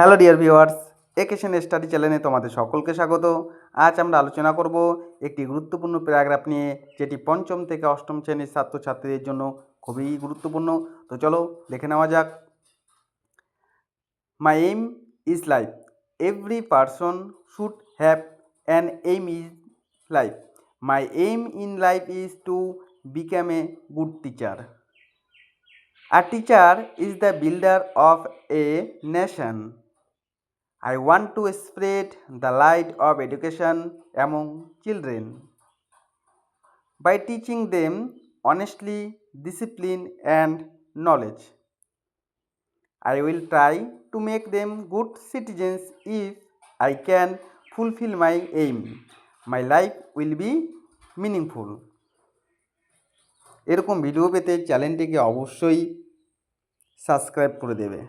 Hello dear viewers, একেশন study চ্যানেলে তোমাদের সকলকে স্বাগত। আজ আমরা আলোচনা করব একটি গুরুত্বপূর্ণ প্যারাগ্রাফ নিয়ে, যেটি পঞ্চম থেকে অষ্টম শ্রেণির ছাত্রছাত্রীদের জন্য খুবই গুরুত্বপূর্ণ। তো চলো, দেখে নেওয়া যাক। My aim is life every person should have an aim is life my aim in life is to become a good teacher A teacher is the builder of a nation. I want to spread the light of education among children by teaching them honestly discipline and knowledge I will try to make them good citizens if I can fulfil my aim my life will be meaningful এরকম video পেতে চ্যানেলটিকে অবশ্যই subscribe করে দেবে।